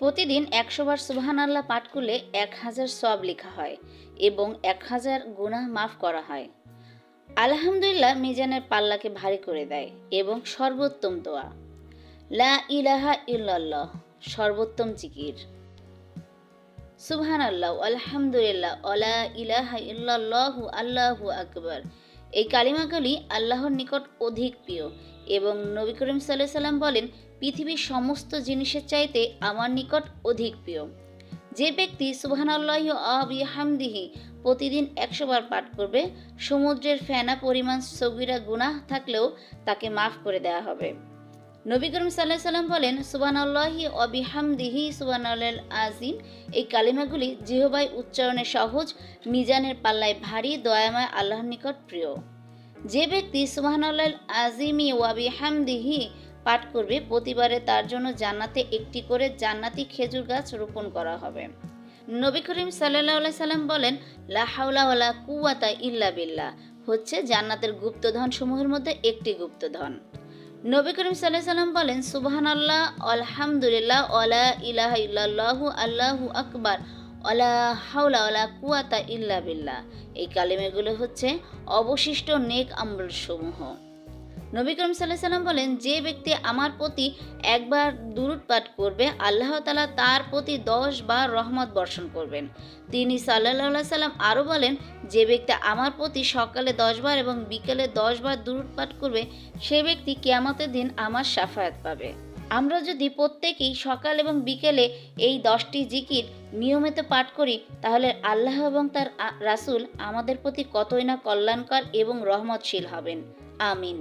প্রতিদিন একশো বার সুবহান আল্লাহ পাঠ করলে এক হাজার সব লেখা হয় এবং এক হাজার গুনাহ মাফ করা হয়। আলহামদুলিল্লাহ মিজানের পাল্লাকে ভারী করে দেয় এবং সর্বোত্তম দোয়া। লা ইলাহা ইল্লাল্লাহ, সর্বোত্তম জিকির। সুবহান আল্লাহ আলহামদুলিল্লাহ অলা ইলাহা ইল্লাল্লাহু, আল্লাহু আকবার। এই কালিমাগুলি আল্লাহর নিকট অধিক প্রিয় এবং নবী করিম সাল্লাহ সাল্লাম বলেন, পৃথিবীর সমস্ত জিনিসের চাইতে আমার নিকট অধিক প্রিয়। যে ব্যক্তি সুবহান আল্লাহ আবিহামদিহি প্রতিদিন একশোবার পাঠ করবে, সমুদ্রের ফেনা পরিমাণ সগিরা গুনাহ থাকলেও তাকে মাফ করে দেওয়া হবে। নবী করিম সাল্লাহ সাল্লাম বলেন সুবান আল্লাহি অবিহামদিহি সুবান আজিম এই কালিমাগুলি জিহবাই উচ্চারণে সহজ, মিজানের পাল্লায় ভারী, দয়াময়, আল্লাহর নিকট প্রিয়। যে ব্যক্তি সুবাহান আল্লাহ আজিমি ওয়াবিহামদিহি পাঠ করবে, প্রতিবারে তার জন্য জান্নাতে একটি করে জান্নাতি খেজুর গাছ রোপণ করা হবে। নবী করিম সাল্লাহ সাল্লাম বলেন, লা হাওলা ওয়ালা ইল্লা বিল্লাহ। হচ্ছে জান্নাতের গুপ্তধন সমূহের মধ্যে একটি গুপ্তধন। নবী করিম সাল্লাহ সাল্লাম বলেন সুবহান আল্লাহ আলহামদুলিল্লাহ আলা ইলাহ ইল্লাল্লাহু, আল্লাহু আকবর অলা হাওলা অলা কুয়াতা ইল্লা বিল্লাহ। এই কালিমেগুলো হচ্ছে অবশিষ্ট নেক আমল সমূহ নবী করিম সাল্লাহ সাল্লাম বলেন, যে ব্যক্তি আমার প্রতি একবার দুরুদ পাঠ করবে, আল্লাহ তালা তার প্রতি দশ বার রহমত বর্ষণ করবেন। তিনি সাল্লাহ সাল্লাম আরও বলেন, যে ব্যক্তি আমার প্রতি সকালে দশ বার এবং বিকেলে দশ বার দুরুদ পাঠ করবে, সে ব্যক্তি কেয়ামতের দিন আমার সাফায়াত পাবে। আমরা যদি প্রত্যেকেই সকাল এবং বিকেলে এই দশটি জিকির নিয়মিত পাঠ করি, তাহলে আল্লাহ এবং তার রাসূল আমাদের প্রতি কতই না কল্যাণকর এবং রহমতশীল হবেন। আমিন।